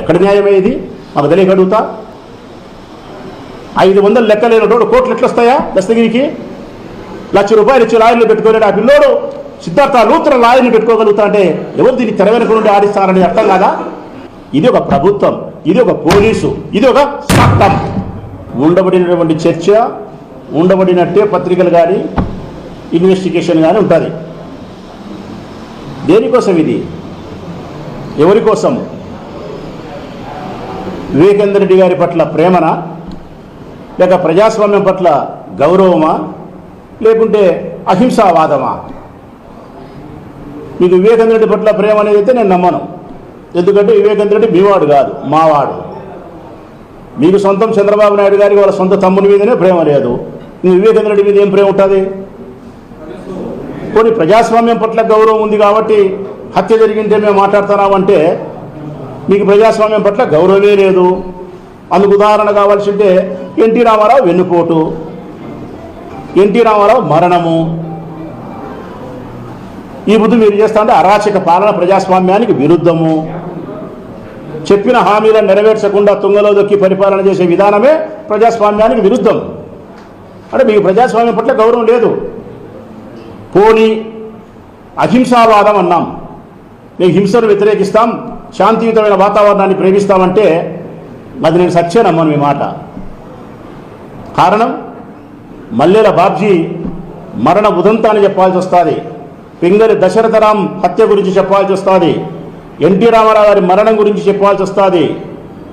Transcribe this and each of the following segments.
ఎక్కడ న్యాయమయ్యేది మాకు తెలియక అడుగుతా. ఐదు వందలు లెక్కలేనటువంటి కోట్లు ఎట్లా వస్తాయా దస్తగిరికి? లక్ష రూపాయలు ఇచ్చి లాయర్లు పెట్టుకోలేడు ఆ పిల్లోడు. సిద్ధార్థ నూతన లాయర్ని పెట్టుకోగలుగుతా అంటే ఎవరు దీన్ని తెర వెనుక నుండి ఆడిస్తారనేది అర్థం కాదా? ఇది ఒక ప్రభుత్వం ఇది ఒక పోలీసు ఇది ఒక చట్టం. ఉండబడినటువంటి చర్చ ఉండబడినట్టే పత్రికలు కానీ ఇన్వెస్టిగేషన్ కానీ ఉంటుంది. దేనికోసం ఇది? ఎవరి కోసం? వివేకేంద్ర రెడ్డి గారి పట్ల ప్రేమన? లేక ప్రజాస్వామ్యం పట్ల గౌరవమా? లేకుంటే అహింసావాదమా? మీకు వివేకేంద్ర రెడ్డి పట్ల ప్రేమ అనేది అయితే నేను నమ్మను. ఎందుకంటే వివేకేంద్ర రెడ్డి మీవాడు కాదు మావాడు. మీకు సొంతం చంద్రబాబు నాయుడు గారికి వాళ్ళ సొంత తమ్ముని మీదనే ప్రేమ లేదు. మీ వివేకేంద్ర రెడ్డి మీద ఏం ప్రేమ ఉంటుంది? కొన్ని ప్రజాస్వామ్యం పట్ల గౌరవం ఉంది కాబట్టి హత్య జరిగింటే మేము మాట్లాడుతున్నామంటే మీకు ప్రజాస్వామ్యం పట్ల గౌరవమే లేదు. అందుకు ఉదాహరణ కావాల్సి ఉంటే ఎన్టీ రామారావు వెన్నుపోటు. ఎన్టీ రామారావు మరణము. ఈ బుద్ధి మీరు చేస్తా అంటే అరాచక పాలన ప్రజాస్వామ్యానికి విరుద్ధము. చెప్పిన హామీలను నెరవేర్చకుండా తుంగలో దొక్కి పరిపాలన చేసే విధానమే ప్రజాస్వామ్యానికి విరుద్ధం. అంటే మీకు ప్రజాస్వామ్యం పట్ల గౌరవం లేదు. పోని అహింసావాదం అన్నాం. మేము హింసను వ్యతిరేకిస్తాం. శాంతియుతమైన వాతావరణాన్ని ప్రేమిస్తామంటే అది నేను సత్యే నమ్మను మీ మాట. కారణం మల్లెల బాబ్జీ మరణ ఉదంతాన్ని చెప్పాల్సి వస్తుంది. పింగళి దశరథరాం హత్య గురించి చెప్పాల్సి వస్తుంది. ఎన్టీ రామారావు గారి మరణం గురించి చెప్పాల్సి వస్తుంది.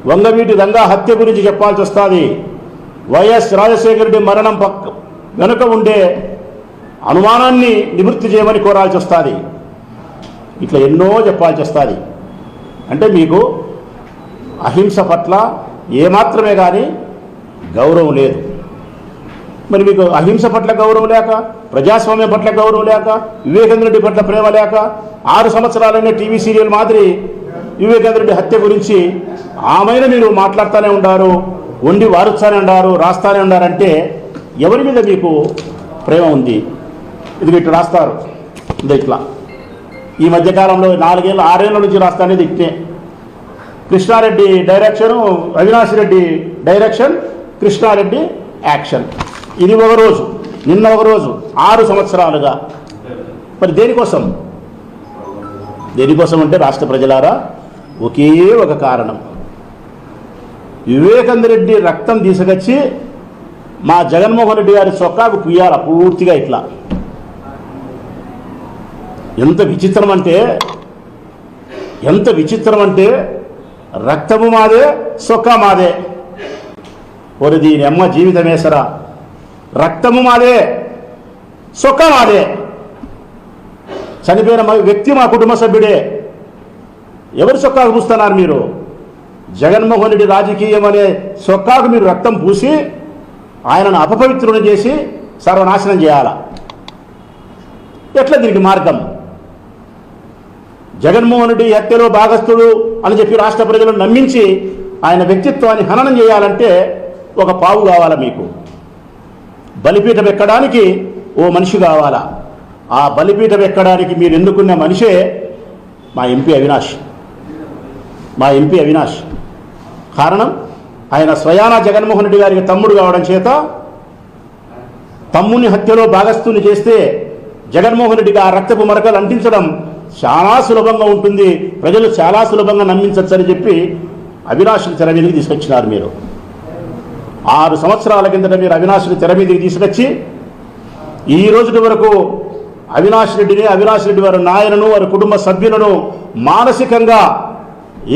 వంగవీటి రంగా హత్య గురించి చెప్పాల్సి వస్తుంది. వైఎస్ రాజశేఖరుడి మరణం పక్క వెనుక ఉండే అనుమానాన్ని నివృత్తి చేయమని కోరాల్సి వస్తుంది. ఇట్లా ఎన్నో చెప్పాల్సి వస్తుంది. అంటే మీకు అహింస పట్ల ఏమాత్రమే కానీ గౌరవం లేదు. మరి మీకు అహింస పట్ల గౌరవం లేక ప్రజాస్వామ్యం పట్ల గౌరవం లేక వివేకేంద్రుడి రెడ్డి పట్ల ప్రేమ లేక ఆరు సంవత్సరాలనే టీవీ సీరియల్ మాదిరి వివేకేంద్రుడి హత్య గురించి ఆమెను మీరు మాట్లాడుతూనే ఉన్నారు వండి వారుస్తానే ఉన్నారు రాస్తానే ఉన్నారంటే ఎవరి మీద మీకు ప్రేమ ఉంది? ఇది ఇట్లా రాస్తారు. ఇది ఇట్లా. ఈ మధ్యకాలంలో నాలుగేళ్ళు ఆరేళ్ళ నుంచి రాస్తానేది ఇట్టే Krishna Reddy direction Avinash Reddy direction Krishnareddy action. ఇది ఒక రోజు నిన్న ఒక రోజు ఆరు సంవత్సరాలుగా. మరి దేనికోసం? దేనికోసం అంటే రాష్ట్ర ప్రజలారా ఒకే ఒక కారణం. వివేకానంద రెడ్డి రక్తం తీసుకొచ్చి మా జగన్మోహన్ రెడ్డి గారి చొక్కాకు పుయ్యాల పూర్తిగా ఇట్లా. ఎంత విచిత్రం అంటే ఎంత విచిత్రం అంటే రక్తము మాదే సొక్కా మాదే. ఒరి దీని అమ్మ జీవితమేసరా రక్తము మాదే సొక్క మాదే. చనిపోయిన మా వ్యక్తి మా కుటుంబ సభ్యుడే. ఎవరి సొక్కాకు పూస్తున్నారు మీరు? జగన్మోహన్ రెడ్డి రాజకీయం అనే సొక్కాకు మీరు రక్తం పూసి ఆయనను అపపవిత్రుడు చేసి సర్వనాశనం చేయాలా? ఎట్లా దీనికి మార్గం? జగన్మోహన్ రెడ్డి హత్యలో భాగస్థుడు అని చెప్పి రాష్ట్ర ప్రజలను నమ్మించి ఆయన వ్యక్తిత్వాన్ని హననం చేయాలంటే ఒక పావు కావాలా మీకు? బలిపీఠం ఎక్కడానికి ఓ మనిషి కావాలా? ఆ బలిపీఠం ఎక్కడానికి మీరు ఎన్నుకున్న మనిషే మా ఎంపీ అవినాష్. మా ఎంపీ అవినాష్. కారణం ఆయన స్వయానా జగన్మోహన్ రెడ్డి గారికి తమ్ముడు కావడం చేత తమ్ముని హత్యలో భాగస్థుని చేస్తే జగన్మోహన్ రెడ్డికి ఆ రక్తపు మరకలు అంటించడం చాలా సులభంగా ఉంటుంది. ప్రజలు చాలా సులభంగా నమ్మించవచ్చని చెప్పి అవినాష్ని తెర మీదకి తీసుకొచ్చినారు మీరు. ఆరు సంవత్సరాల కిందట మీరు అవినాష్ని తెర మీదకి తీసుకొచ్చి ఈ రోజుటి వరకు అవినాష్ రెడ్డిని అవినాష్ రెడ్డి వారి నాయనను వారి కుటుంబ సభ్యులను మానసికంగా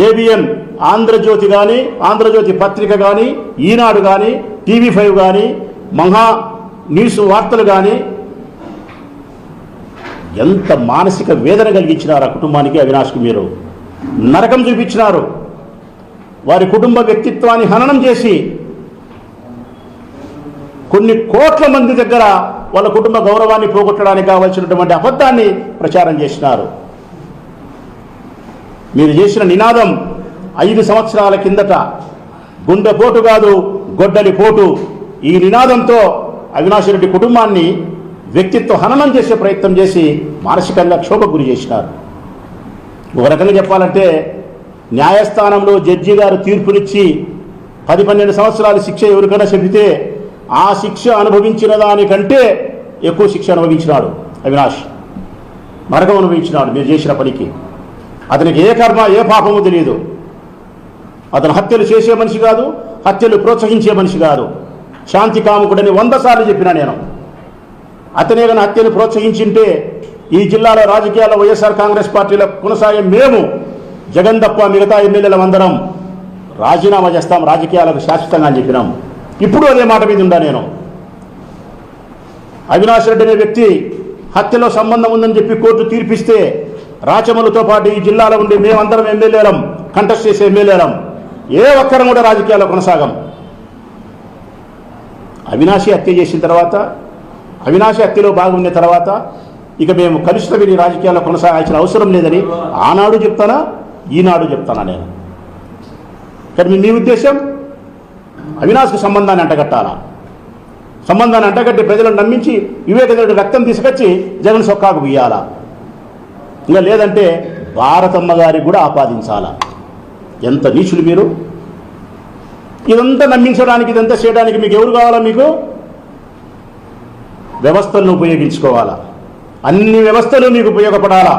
ఏబిఎన్ ఆంధ్రజ్యోతి కానీ ఆంధ్రజ్యోతి పత్రిక కానీ ఈనాడు కానీ టీవీ ఫైవ్ కానీ మహా న్యూస్ వార్తలు కానీ ఎంత మానసిక వేదన కలిగించినారు ఆ కుటుంబానికి అవినాష్కి మీరు? నరకం చూపించినారు. వారి కుటుంబ వ్యక్తిత్వాన్ని హననం చేసి కొన్ని కోట్ల మంది దగ్గర వాళ్ళ కుటుంబ గౌరవాన్ని పోగొట్టడానికి కావలసినటువంటి అబద్ధాన్ని ప్రచారం చేసినారు. మీరు చేసిన నినాదం ఐదు సంవత్సరాల కిందట గుండెపోటు కాదు గొడ్డలి పోటు. ఈ నినాదంతో అవినాష్ రెడ్డి కుటుంబాన్ని వ్యక్తిత్వ హననం చేసే ప్రయత్నం చేసి మానసికంగా క్షోభ గురి చేసినారు. ఒక రకంగా చెప్పాలంటే న్యాయస్థానంలో జడ్జి గారు తీర్పునిచ్చి పది పన్నెండు సంవత్సరాల శిక్ష ఎవరికైనా చెబితే ఆ శిక్ష అనుభవించిన దానికంటే ఎక్కువ శిక్ష అనుభవించినాడు అవినాష్. నరకం అనుభవించినాడు మీరు చేసిన పనికి. అతనికి ఏ కర్మ ఏ పాపము తెలియదు. అతను హత్యలు చేసే మనిషి కాదు హత్యలు ప్రోత్సహించే మనిషి కాదు. శాంతి కాముకుడని వంద సార్లు చెప్పినా నేను. అతనే కానీ ప్రోత్సహించింటే ఈ జిల్లాలో రాజకీయాల్లో వైఎస్ఆర్ కాంగ్రెస్ పార్టీలో కొనసాగే మేము జగన్ తప్ప మిగతా ఎమ్మెల్యేల అందరం రాజీనామా చేస్తాం రాజకీయాలకు శాశ్వతంగా అని చెప్పినాం. ఇప్పుడు అదే మాట మీద ఉందా నేను? అవినాష్ రెడ్డి అనే వ్యక్తి హత్యలో సంబంధం ఉందని చెప్పి కోర్టు తీర్పిస్తే రాచమలతో పాటు ఈ జిల్లాలో ఉండి మేమందరం ఎమ్మెల్యేలం కంటెస్ట్ చేసే ఎమ్మెల్యేలం ఏ ఒక్కరం కూడా రాజకీయాల్లో కొనసాగం. అవినాశి హత్య చేసిన తర్వాత అవినాశ హత్యలో బాగున్న తర్వాత ఇక మేము కలుషిత విని రాజకీయాల్లో కొనసాగాల్సిన అవసరం లేదని ఆనాడు చెప్తానా? ఈనాడు చెప్తానా నేను? కానీ మీ- ఉద్దేశం? అవినాశకు సంబంధాన్ని అంటగట్టాలా? సంబంధాన్ని అంటగట్టి ప్రజలను నమ్మించి వివేకదేవుడి రక్తం తీసుకొచ్చి జగన్ సొక్కాకు బియ్యాలా ఇంకా లేదంటే భారతమ్మ గారికి కూడా ఆపాదించాలా? ఎంత నీచులు మీరు? ఇదంతా నమ్మించడానికి ఇదంతా చేయడానికి మీకు ఎవరు కావాలా మీకు? వ్యవస్థలను ఉపయోగించుకోవాలా? అన్ని వ్యవస్థలు మీకు ఉపయోగపడాలా?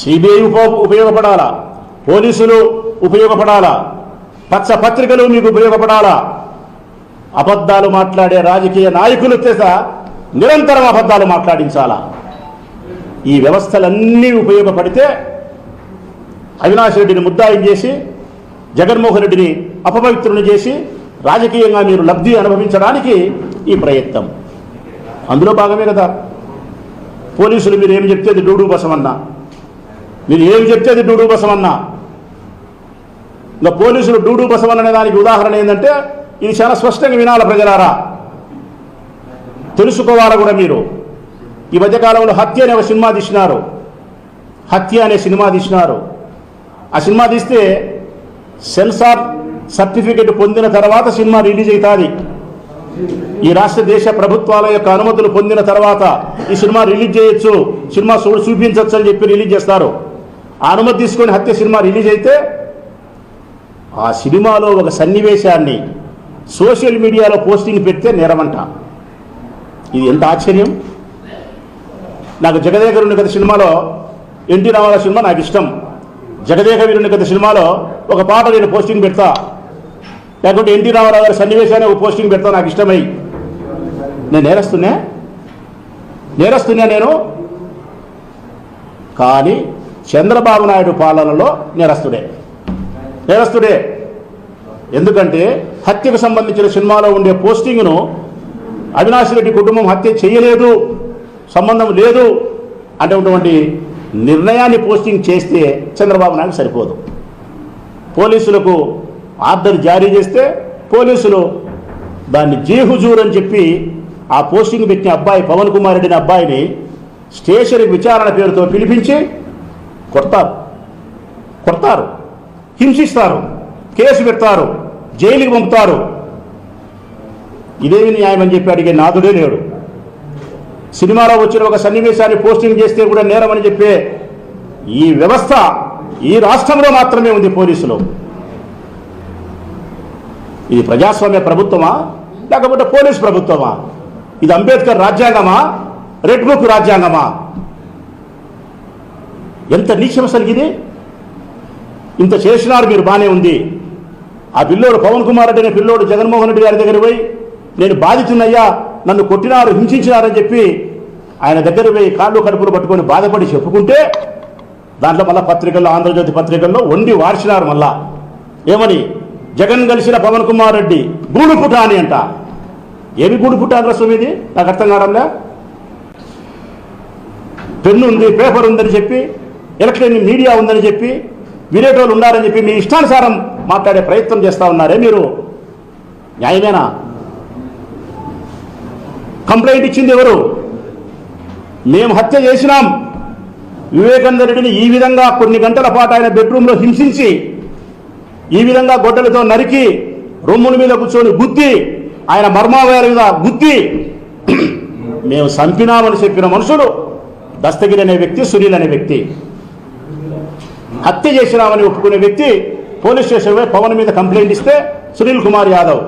సిబిఐ ఉప ఉపయోగపడాలా? పోలీసులు ఉపయోగపడాలా? పచ్చ పత్రికలు మీకు ఉపయోగపడాలా? అబద్ధాలు మాట్లాడే రాజకీయ నాయకులు చేత నిరంతరం అబద్ధాలు మాట్లాడించాలా? ఈ వ్యవస్థలన్నీ ఉపయోగపడితే అవినాష్ రెడ్డిని ముద్దాయం చేసి జగన్మోహన్ రెడ్డిని అపవిత్రుని చేసి రాజకీయంగా మీరు లబ్ధి అనుభవించడానికి ఈ ప్రయత్నం. అందులో భాగమే కదా. పోలీసులు మీరు ఏం చెప్తే అది డూడూ బసమన్నా. మీరు ఏం చెప్తే అది డూడూ బసమన్నా. ఇంకా పోలీసులు డూడూ బసవన్ అనే దానికి ఉదాహరణ ఏంటంటే ఇది చాలా స్పష్టంగా వినాల ప్రజలారా. తెలుసుకోవాలా కూడా మీరు. ఈ మధ్యకాలంలో హత్య అనే ఒక సినిమా తీసినారు. హత్య అనే సినిమా తీసినారు. ఆ సినిమా తీస్తే సెన్సార్ సర్టిఫికెట్ పొందిన తర్వాత సినిమా రిలీజ్ అవుతుంది. ఈ రాష్ట్ర దేశ ప్రభుత్వాల యొక్క అనుమతులు పొందిన తర్వాత ఈ సినిమా రిలీజ్ చేయొచ్చు. సినిమా చూ- చూపించొచ్చు అని చెప్పి రిలీజ్ చేస్తారు. ఆ అనుమతి తీసుకొని హత్య సినిమా రిలీజ్ అయితే ఆ సినిమాలో ఒక సన్నివేశాన్ని సోషల్ మీడియాలో పోస్టింగ్ పెడితే నేరమంట. ఇది ఎంత ఆశ్చర్యం? నాకు జగదేక వీరుని కథ సినిమాలో ఎన్టీ రామారావు సినిమా నాకు ఇష్టం. జగదేక వీరుని కథ సినిమాలో ఒక పాట నేను పోస్టింగ్ పెడతా. లేకుంటే ఎన్టీ రామారావు గారి సన్నివేశాన్ని ఒక పోస్టింగ్ పెడతా నాకు ఇష్టమై. నేను నేరస్తున్నా? నేరస్తున్నా నేను? కానీ చంద్రబాబు నాయుడు పాలనలో నేరస్తుడే. నేరస్తుడే. ఎందుకంటే హత్యకు సంబంధించిన సినిమాలో ఉండే పోస్టింగ్ను అవినాష్ రెడ్డి కుటుంబం హత్య చేయలేదు సంబంధం లేదు అనేటువంటి నిర్ణయాన్ని పోస్టింగ్ చేస్తే చంద్రబాబు నాయుడు సరిపోదు. పోలీసులకు ఆర్డర్ జారీ చేస్తే పోలీసులు దాన్ని జీహుజూర్ అని చెప్పి ఆ పోస్టింగ్ పెట్టిన అబ్బాయి పవన్ కుమార్ రెడ్డి అనే అబ్బాయిని స్టేషనరీ విచారణ పేరుతో పిలిపించి కొడతారు. కొడతారు. హింసిస్తారు. కేసు పెడతారు. జైలుకి పంపుతారు. ఇదేమి న్యాయం అని చెప్పి అడిగే నాదుడే లేడు. సినిమాలో వచ్చిన ఒక సన్నివేశాన్ని పోస్టింగ్ చేస్తే కూడా నేరం అని చెప్పే ఈ వ్యవస్థ ఈ రాష్ట్రంలో మాత్రమే ఉంది పోలీసులు. ఇది ప్రజాస్వామ్య ప్రభుత్వమా? లేకపోతే పోలీస్ ప్రభుత్వమా? ఇది అంబేద్కర్ రాజ్యాంగమా? రెడ్ బుక్ రాజ్యాంగమా? ఎంత నీచం అసలు ఇది? ఇంత చేసినారు మీరు బాగానే ఉంది. ఆ పిల్లోడు పవన్ కుమార్ రెడ్డి అనే పిల్లోడు జగన్మోహన్ రెడ్డి గారి దగ్గర పోయి నేను బాధితున్నయ్యా నన్ను కొట్టినారు హింసించినారని చెప్పి ఆయన దగ్గర పోయి కాళ్ళు కడుపులు పట్టుకొని బాధపడి చెప్పుకుంటే దాంట్లో మళ్ళా పత్రికల్లో ఆంధ్రజ్యోతి పత్రికల్లో వండి వార్చినారు మళ్ళా. ఏమని? జగన్ కలిసిన పవన్ కుమార్ రెడ్డి గూడు పుటాని అంట. ఏమి గూడు పుటాని రసం ఇది నాకు అర్థం కావడంలే? పెన్ను ఉంది పేపర్ ఉందని చెప్పి ఎలక్ట్రానిక్ మీడియా ఉందని చెప్పి వినేటోళ్ళు ఉన్నారని చెప్పి మీ ఇష్టానుసారం మాట్లాడే ప్రయత్నం చేస్తా ఉన్నారే మీరు? న్యాయమేనా? కంప్లైంట్ ఇచ్చింది ఎవరు? మేము హత్య చేసినాం. వివేకానంద రెడ్డిని ఈ విధంగా కొన్ని గంటల పాటు ఆయన బెడ్రూమ్లో హింసించి ఈ విధంగా గొడ్డలతో నరికి రొమ్ముల మీద కూర్చొని గుద్ది ఆయన మర్మావయాల మీద గుద్ది మేము చంపినామని చెప్పిన మనుషులు దస్తగిరి అనే వ్యక్తి సునీల్ అనే వ్యక్తి. హత్య చేసినామని ఒప్పుకునే వ్యక్తి పోలీస్ స్టేషన్పై పవన్ మీద కంప్లైంట్ ఇస్తే సునీల్ కుమార్ యాదవ్.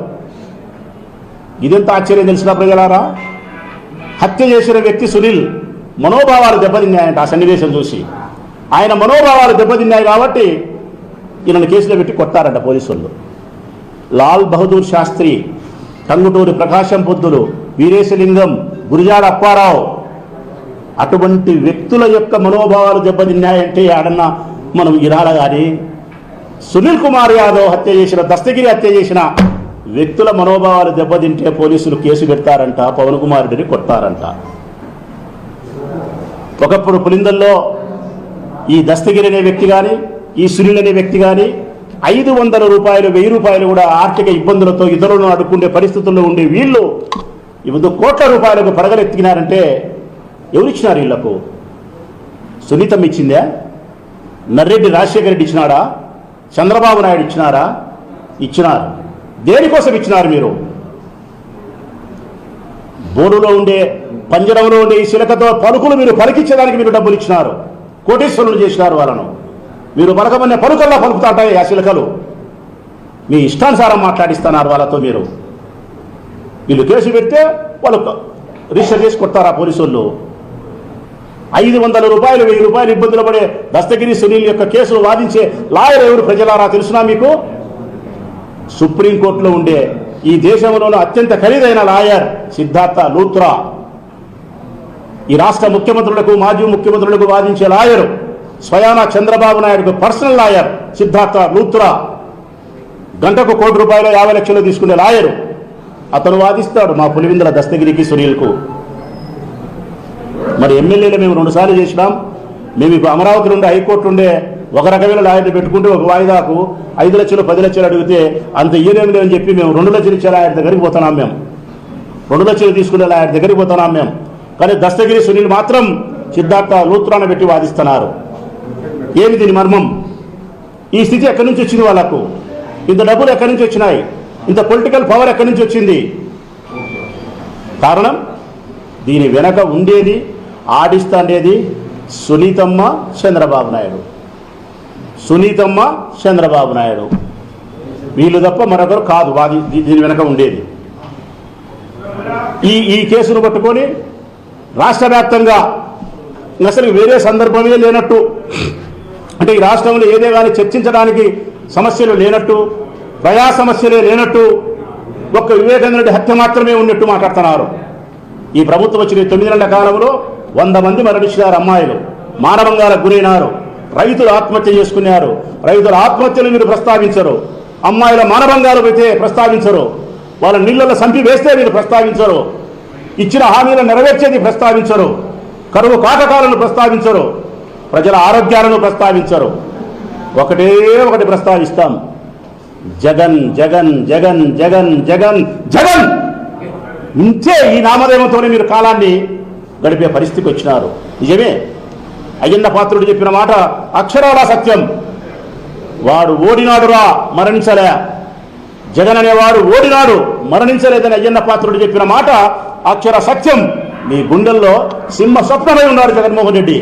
ఇదెంత ఆశ్చర్యం తెలిసిన ప్రజలారా? హత్య చేసిన వ్యక్తి సునీల్ మనోభావాలు దెబ్బతిన్నాయంట ఆ సన్నివేశం చూసి. ఆయన మనోభావాలు దెబ్బతిన్నాయి కాబట్టి ఈయనను కేసులో పెట్టి కొట్టారంట పోలీసులు. లాల్ బహదూర్ శాస్త్రి టంగుటూరి ప్రకాశం పొద్దులు వీరేశలింగం గురిజాడ అప్పారావు అటువంటి వ్యక్తుల యొక్క మనోభావాలు దెబ్బతిన్నాయంటే ఆడన్న మనం ఇరాల కానీ సునీల్ కుమార్ యాదవ్ హత్య చేసిన దస్తగిరి హత్య చేసిన వ్యక్తుల మనోభావాలు దెబ్బతింటే పోలీసులు కేసు పెడతారంట పవన్ కుమార్ రెడ్డిని కొడతారంట ఒకప్పుడు పులిందల్లో ఈ దస్తగిరి అనే వ్యక్తి కానీ ఈ సునీల్ అనే వ్యక్తి కానీ ఐదు వందల రూపాయలు వెయ్యి రూపాయలు కూడా ఆర్థిక ఇబ్బందులతో ఇతరులను అడుక్కుండే పరిస్థితుల్లో ఉండే వీళ్ళు ఇవ్వదు కోట్ల రూపాయలకు పడగలెత్తినారంటే ఎవరిచ్చినారు వీళ్ళకు సునీతం ఇచ్చిందా? నర్రెడ్డి రాజశేఖర రెడ్డి ఇచ్చినాడా? చంద్రబాబు నాయుడు ఇచ్చినారా? ఇచ్చినారు. దేనికోసం ఇచ్చినారు మీరు? బోరులో ఉండే పంజరంలో ఉండే ఈ శిలకతో పలుకులు మీరు పలికించడానికి మీరు డబ్బులు ఇచ్చినారు. కోటేశ్వరులు చేసినారు వాళ్ళను. మీరు పలకమన్న పలుకల్లా పలుకుతాంటాయి ఆ శిలకలు. మీ ఇష్టానుసారం మాట్లాడిస్తున్నారు వాళ్ళతో మీరు. వీళ్ళు కేసు పెడితే వాళ్ళు రిజిస్టర్ చేసి కొడతారు ఆ పోలీసు వాళ్ళు ఐదు వందల రూపాయలు వెయ్యి రూపాయలు ఇబ్బందులు పడే దస్తగిరి సునీల్ యొక్క కేసులు వాదించే లాయర్ ఎవరు ప్రజలారా తెలుసునా మీకు? సుప్రీంకోర్టులో ఉండే ఈ దేశంలోనూ అత్యంత ఖరీదైన లాయర్ సిద్ధార్థ లూత్రా. ఈ రాష్ట్ర ముఖ్యమంత్రులకు మాజీ ముఖ్యమంత్రులకు వాదించే లాయరు స్వయానా చంద్రబాబు నాయుడుకు పర్సనల్ లాయర్ సిద్ధార్థ లూత్రా గంటకు కోటి రూపాయలు యాభై లక్షలు తీసుకునే లాయరు. అతను వాదిస్తాడు మా పులివిందల దస్తగిరికి సునీల్కు. మరి ఎమ్మెల్యేలు మేము రెండుసార్లు చేసినాం. మేము ఇప్పుడు అమరావతి నుండి హైకోర్టు ఉండే ఒక రకమైన లాయర్ని పెట్టుకుంటే ఒక వాయిదాకు ఐదు లక్షలు పది లక్షలు అడిగితే అంత ఇయ్యలేము లేదని చెప్పి మేము రెండు లక్షలు ఇచ్చే లాయర్ దగ్గరికి పోతున్నాం మేము. రెండు లక్షలు తీసుకునే లాయర్ దగ్గరికి పోతున్నాం మేము. కానీ దస్తగిరి సునీల్ మాత్రం సిద్ధార్థ లూత్రాన్ని పెట్టి వాదిస్తున్నారు. ఏమి దీని మర్మం? ఈ స్థితి ఎక్కడి నుంచి వచ్చింది వాళ్ళకు? ఇంత డబ్బులు ఎక్కడి నుంచి వచ్చినాయి? ఇంత పొలిటికల్ పవర్ ఎక్కడి నుంచి వచ్చింది? కారణం? దీని వెనక ఉండేది ఆడిస్తాండేది సునీతమ్మ చంద్రబాబు నాయుడు. సునీతమ్మ చంద్రబాబు నాయుడు. వీళ్ళు తప్ప మరొకరు కాదు వాది దీని వెనక ఉండేది. ఈ ఈ కేసును పట్టుకొని రాష్ట్ర వ్యాప్తంగా అసలు వేరే సందర్భమే లేనట్టు అంటే ఈ రాష్ట్రంలో ఏదే కానీ చర్చించడానికి సమస్యలు లేనట్టు ప్రజా సమస్యలే లేనట్టు ఒక్క వివేకానంద రెడ్డి హత్య మాత్రమే ఉన్నట్టు మాట్లాడుతున్నారు. ఈ ప్రభుత్వం వచ్చిన తొమ్మిది నెలల కాలంలో వంద మంది మరణించినారు అమ్మాయిలు. మానభంగాలకు గురైనారు. రైతులు ఆత్మహత్య చేసుకున్నారు. రైతుల ఆత్మహత్యలు మీరు ప్రస్తావించరు. అమ్మాయిల మానభంగాలు అయితే ప్రస్తావించరు. వాళ్ళ నీళ్ళలో సంపి వేస్తే మీరు ప్రస్తావించరు. ఇచ్చిన హామీలను నెరవేర్చేది ప్రస్తావించరు. కరువు కాటకాలను ప్రస్తావించరు. ప్రజల ఆరోగ్యాలను ప్రస్తావించరు. ఒకటే ఒకటి ప్రస్తావిస్తాం. జగన్ జగన్ జగన్ జగన్ జగన్ జగన్! ఇంతే ఈ నామధేయంతోనే మీరు కాలాన్ని గడిపే పరిస్థితికి వచ్చినారు. నిజమే? అయ్యన్న పాత్రుడు చెప్పిన మాట అక్షరాల సత్యం. వాడు ఓడినాడురా మరణించలే. జగన్ అనేవాడు ఓడినాడు మరణించలేదని అయ్యన్న పాత్రుడు చెప్పిన మాట అక్షర సత్యం. మీ గుండెల్లో సింహ స్వప్నమై ఉన్నాడు జగన్మోహన్ రెడ్డి.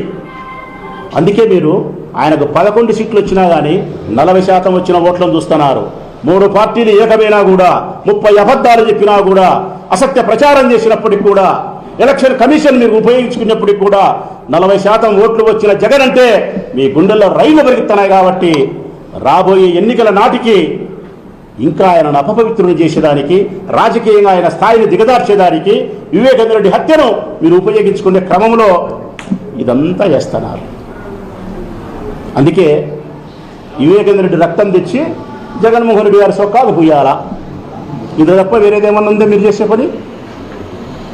అందుకే మీరు ఆయనకు పదకొండు సీట్లు వచ్చినా కానీ నలభై శాతం వచ్చిన ఓట్లను చూస్తున్నారు. మూడు పార్టీలు ఏకమైనా కూడా ముప్పై అబద్ధాలు చెప్పినా కూడా అసత్య ప్రచారం చేసినప్పటికి కూడా ఎలక్షన్ కమిషన్ మీరు ఉపయోగించుకున్నప్పటికి కూడా నలభై శాతం ఓట్లు వచ్చిన జగన్ అంటే మీ గుండెల్లో రైలు పెరుగుతున్నాయి కాబట్టి రాబోయే ఎన్నికల నాటికి ఇంకా ఆయనను అపపవిత్రుని చేసేదానికి రాజకీయంగా ఆయన స్థాయిని దిగదార్చేదానికి వివేకానంద రెడ్డి హత్యను మీరు ఉపయోగించుకునే క్రమంలో ఇదంతా చేస్తున్నారు. అందుకే వివేకేంద్ర రెడ్డి రక్తం తెచ్చి జగన్మోహన్ రెడ్డి గారి సొక్కాలు పుయ్యాలా ఇది తప్ప వేరేదేమన్నా ఉందో మీరు చేసే పని?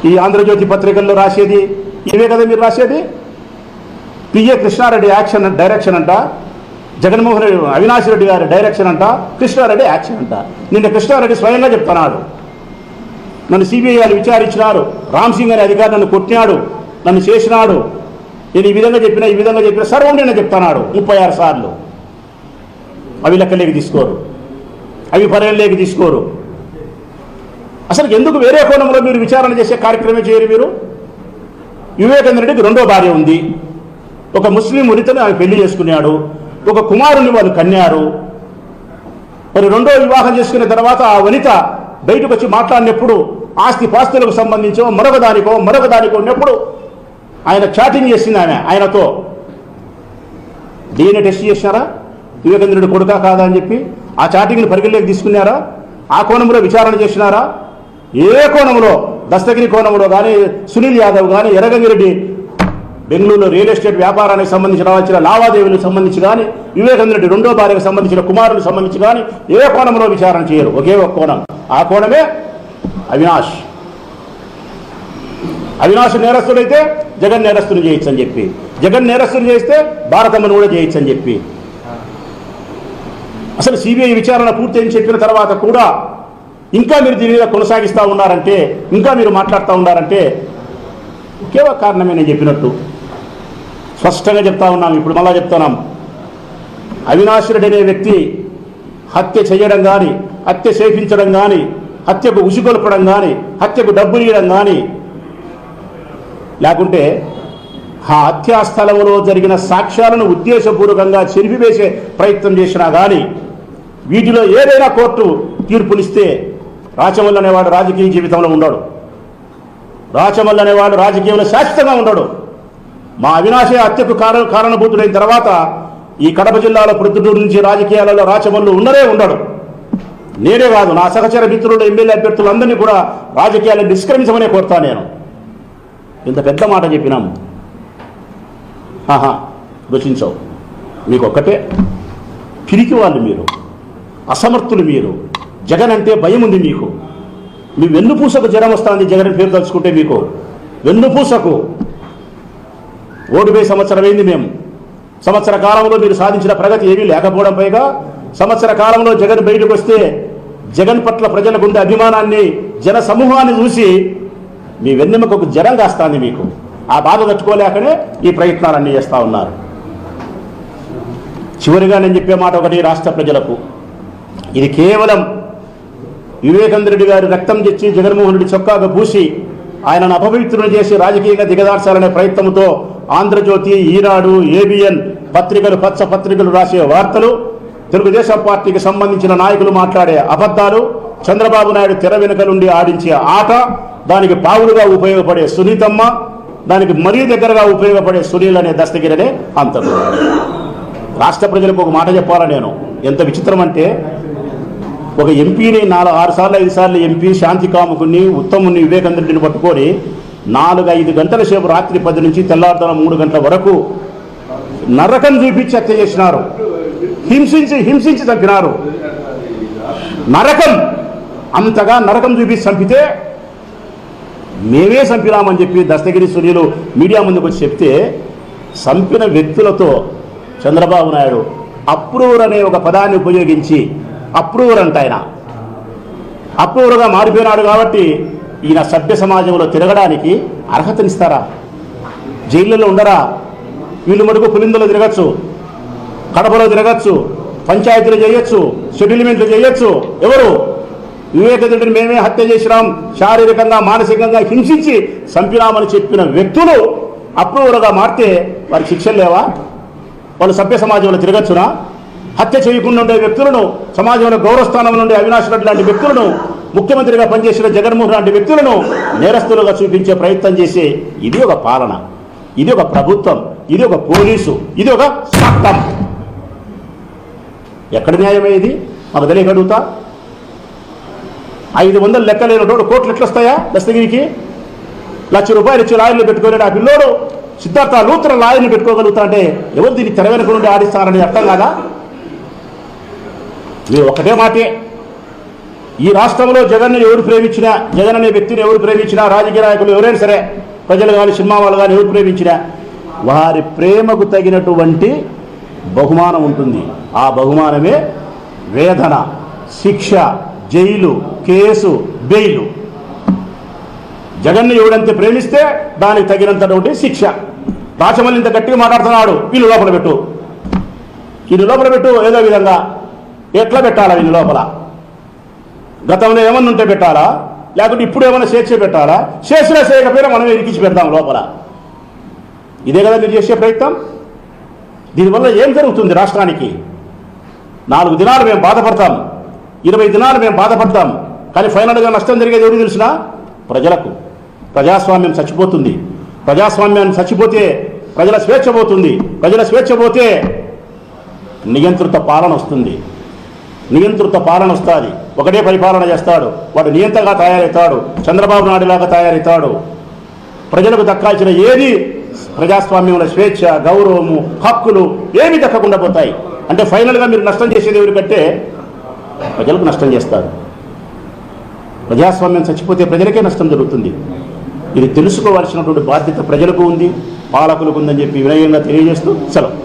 ఈ ఆంధ్రజ్యోతి పత్రికల్లో రాసేది ఇవే కదా మీరు రాసేది? పిఏ కృష్ణారెడ్డి యాక్షన్ డైరెక్షన్ అంట జగన్మోహన్ రెడ్డి అవినాష్ రెడ్డి గారి డైరెక్షన్ అంట కృష్ణారెడ్డి యాక్షన్ అంట. నిన్న కృష్ణారెడ్డి స్వయంగా చెప్తున్నాడు. నన్ను సిబిఐ వాళ్ళు విచారించినారు. రామ్ సింగ్ అనే అధికారి నన్ను కొట్టినాడు. నన్ను చేసినాడు. నేను ఈ విధంగా చెప్పిన ఈ విధంగా చెప్పిన సర్వం నేను చెప్తున్నాడు ముప్పై ఆరు సార్లు. అవి లెక్కలేకి తీసుకోరు. అవి పరిగణలోకి తీసుకోరు. అసలు ఎందుకు వేరే కోణంలో మీరు విచారణ చేసే కార్యక్రమం చేయరు మీరు? వివేకానంద రెడ్డికి రెండో భార్య ఉంది. ఒక ముస్లిం ఉరితను ఆమె పెళ్ళి చేసుకున్నాడు. ఒక కుమారుని వాళ్ళు కన్యారు మరి రెండో వివాహం చేసుకున్న తర్వాత ఆ వనిత బయటకు వచ్చి మాట్లాడినప్పుడు ఆస్తి పాస్తులకు సంబంధించో మరొక దానికో మరొక దానికో ఉన్నప్పుడు ఆయన చాటింగ్ చేసింది ఆమె ఆయనతో. డిఎన్ఏ టెస్ట్ చేసినారా? వివేకేంద్రుడు కొడుకా కాదా అని చెప్పి ఆ చాటింగ్ని పరిగణలోకి తీసుకున్నారా? ఆ కోణంలో విచారణ చేసినారా? ఏ కోణంలో? దస్తగిరి కోణంలో కానీ సునీల్ యాదవ్ కానీ ఎర్రగంగిరెడ్డి బెంగళూరులో రియల్ ఎస్టేట్ వ్యాపారానికి సంబంధించి రావాల్సిన లావాదేవీలకు సంబంధించి కానీ వివేకేంద్రుడి రెండో భార్యకు సంబంధించిన కుమారులకు సంబంధించి కానీ ఏ కోణంలో విచారణ చేయరు? ఒకే ఒక కోణం. ఆ కోణమే అవినాష్. అవినాశ నేరస్తుడైతే జగన్ నేరస్తుని చేయొచ్చు అని చెప్పి జగన్ నేరస్తుని చేస్తే భారతమ్మను కూడా చేయొచ్చు అని చెప్పి. అసలు సిబిఐ విచారణ పూర్తయింది చెప్పిన తర్వాత కూడా ఇంకా మీరు దీని మీద కొనసాగిస్తూ ఉన్నారంటే ఇంకా మీరు మాట్లాడుతూ ఉన్నారంటే ఒకే ఒక కారణమే నేను చెప్పినట్టు. స్పష్టంగా చెప్తా ఉన్నాం ఇప్పుడు మళ్ళా చెప్తున్నాం. అవినాష్ రెడ్డి అనే వ్యక్తి హత్య చేయడం కానీ హత్య చేపించడం కానీ హత్యకు ఉసిగొల్పడం కానీ హత్యకు డబ్బులు ఇవ్వడం కానీ లేకుంటే ఆ హత్యా స్థలంలో జరిగిన సాక్ష్యాలను ఉద్దేశపూర్వకంగా చెరిపివేసే ప్రయత్నం చేసినా కానీ వీటిలో ఏదైనా కోర్టు తీర్పునిస్తే రాచమల్లు అనేవాడు రాజకీయ జీవితంలో ఉండడు. రాచమల్లు అనేవాడు రాజకీయంలో శాశ్వతంగా ఉండడు. మా అవినాశే హత్యకు కారణ కారణభూతుడైన తర్వాత ఈ కడప జిల్లాలో ప్రొద్దుటూరు నుంచి రాజకీయాలలో రాచమల్లు ఉండరే ఉండడు. నేనే కాదు నా సహచర మిత్రులు ఎమ్మెల్యే అభ్యర్థులందరినీ కూడా రాజకీయాలను నిష్క్రమించమనే కోరుతా నేను. ఇంత పెద్ద మాట చెప్పినాం ఆహా రుచించవు. మీకు ఒక్కటే పిరికి వాళ్ళు మీరు. అసమర్థులు మీరు. జగన్ అంటే భయం ఉంది మీకు. మీ వెన్నుపూసకు జ్వరం వస్తుంది జగన్ పేరు తలుచుకుంటే మీకు. వెన్నుపూసకు. ఓటుపై సంవత్సరం అయింది మేము. సంవత్సర కాలంలో మీరు సాధించిన ప్రగతి ఏమీ లేకపోవడం పైగా సంవత్సర కాలంలో జగన్ బయటకు వస్తే జగన్ పట్ల ప్రజలకు ఉండే అభిమానాన్ని జన సమూహాన్ని చూసి మీ వెన్నెముక ఒక జ్వరం కాస్తుంది మీకు. ఆ బాధ తట్టుకోలేకనే ఈ ప్రయత్నాలన్నీ చేస్తూ ఉన్నారు. చివరిగా నేను చెప్పే మాట ఒకటి రాష్ట్ర ప్రజలకు. ఇది కేవలం వివేకానంద గారు గారి రక్తం తెచ్చి జగన్మోహన్ రెడ్డి చొక్కాగా పూసి ఆయనను అపవిత్రులు చేసి రాజకీయంగా దిగదార్చాలనే ప్రయత్నంతో ఆంధ్రజ్యోతి ఈనాడు ఏబిఎన్ పత్రికలు పచ్చ పత్రికలు రాసే వార్తలు తెలుగుదేశం పార్టీకి సంబంధించిన నాయకులు మాట్లాడే అబద్ధాలు చంద్రబాబు నాయుడు తెర వెనుక నుండి ఆడించే ఆట దానికి పావులుగా ఉపయోగపడే సునీతమ్మ దానికి మరీ దగ్గరగా ఉపయోగపడే సునీల్ అనే దస్తగిరనే అంతరు రాష్ట్ర ప్రజలకు ఒక మాట చెప్పాలా నేను? ఎంత విచిత్రం అంటే ఒక ఎంపీని నాలుగు ఆరు సార్లు ఐదు సార్లు ఎంపీ శాంతి కాముకుని ఉత్తముని వివేకంద్రుడిని పట్టుకొని నాలుగు ఐదు గంటల సేపు రాత్రి పది నుంచి తెల్లారుతన మూడు గంటల వరకు నరకం చూపించి హత్య చేసినారు. హింసించి హింసించి తగ్గినారు. నరకం అంతగా నరకం చూపించి చంపితే మేమే చంపినామని చెప్పి దస్తగిరి సునీలు మీడియా ముందుకు వచ్చి చెప్తే చంపిన వ్యక్తులతో చంద్రబాబు నాయుడు అప్రూవర్ అనే ఒక పదాన్ని ఉపయోగించి అప్రూవర్ అంట ఆయన. అప్రూవర్గా మారిపోయినాడు కాబట్టి ఈయన సభ్య సమాజంలో తిరగడానికి అర్హతనిస్తారా? జైళ్ళలో ఉండరా? వీళ్ళు మటుకు పులిందులో తిరగచ్చు కడపలో తిరగచ్చు పంచాయతీలు చేయొచ్చు సెటిల్మెంట్లు చేయొచ్చు. ఎవరు? వివేకదుడిని మేమే హత్య చేసినాం. శారీరకంగా మానసికంగా హింసించి చంపినామని చెప్పిన వ్యక్తులు అప్రూవర్గా మారితే వారికి శిక్షలు లేవా? వాళ్ళు సభ్య సమాజంలో తిరగచ్చునా? హత్య చేయకుండా ఉండే వ్యక్తులను సమాజంలో గౌరవస్థానంలో ఉండే అవినాష్ రెడ్డి లాంటి వ్యక్తులను ముఖ్యమంత్రిగా పనిచేసిన జగన్మోహన్ లాంటి వ్యక్తులను నేరస్తులుగా చూపించే ప్రయత్నం చేసే ఇది ఒక పాలన. ఇది ఒక ప్రభుత్వం. ఇది ఒక పోలీసు. ఇది ఒక చట్టం ఎక్కడ న్యాయమే ఇది? మాకు తెలియగలుగుతా ఐదు వందలు లెక్కలేనటువంటి కోట్లు ఎట్లు వస్తాయా దస్తగిరికి? లక్ష రూపాయలు ఇచ్చి లాయర్లు పెట్టుకోలేడు ఆ పిల్లోడు సిద్ధార్థ నూతన లాయర్ని పెట్టుకోగలుగుతా అంటే ఎవరు దీన్ని తెర వెనుక నుండి ఆడిస్తారని అర్థం కాదా? మీరు ఒకటే మాటే. ఈ రాష్ట్రంలో జగన్ను ఎవరు ప్రేమించినా జగన్ అనే వ్యక్తిని ఎవరు ప్రేమించినా రాజకీయ నాయకులు ఎవరైనా సరే ప్రజలు కానీ సినిమా వాళ్ళు కానీ ఎవరు ప్రేమించినా వారి ప్రేమకు తగినటువంటి బహుమానం ఉంటుంది. ఆ బహుమానమే వేదన శిక్ష జైలు కేసు బెయిలు. జగన్ను ఎవడంతే ప్రేమిస్తే దానికి తగినంతటువంటి శిక్ష. రాచమల్లి ఇంత గట్టిగా మాట్లాడుతున్నాడు వీళ్ళు లోపల పెట్టు. వీళ్ళు లోపల పెట్టు ఏదో విధంగా. ఎట్లా పెట్టాలా వీళ్ళు లోపల? గతంలో ఏమన్నా ఉంటే పెట్టాలా? లేకుంటే ఇప్పుడు ఏమైనా స్వేచ్ఛ పెట్టాలా? చేసినా చేయకపోయినా మనం ఇరికించి పెడతాం లోపల. ఇదే కదా మీరు చేసే ప్రయత్నం? దీనివల్ల ఏం జరుగుతుంది రాష్ట్రానికి? నాలుగు దినాలు మేము బాధపడతాం. ఇరవై దినాలు మేము బాధపడతాం కానీ ఫైనల్గా నష్టం జరిగేది ఎవరు తెలిసిన? ప్రజలకు. ప్రజాస్వామ్యం చచ్చిపోతుంది. ప్రజాస్వామ్యాన్ని చచ్చిపోతే ప్రజల స్వేచ్ఛ పోతుంది. ప్రజల స్వేచ్ఛ పోతే నియంత్రిత పాలన వస్తుంది. నియంత్రిత పాలన వస్తుంది. ఒకటే పరిపాలన చేస్తాడు. వాడు నియంతగా తయారవుతాడు చంద్రబాబు నాయుడులాగా తయారవుతాడు ప్రజలకు దక్కాల్సిన ఏది? ప్రజాస్వామ్యంలో స్వేచ్ఛ గౌరవము హక్కులు ఏమి దక్కకుండా పోతాయి. అంటే ఫైనల్గా మీరు నష్టం చేసేది ఎవరికంటే ప్రజలకు నష్టం చేస్తారు. ప్రజాస్వామ్యం చచ్చిపోతే ప్రజలకే నష్టం జరుగుతుంది. ఇది తెలుసుకోవాల్సినటువంటి బాధ్యత ప్రజలకు ఉంది పాలకులకు ఉందని చెప్పి వినయంగా తెలియజేస్తూ సెలవు.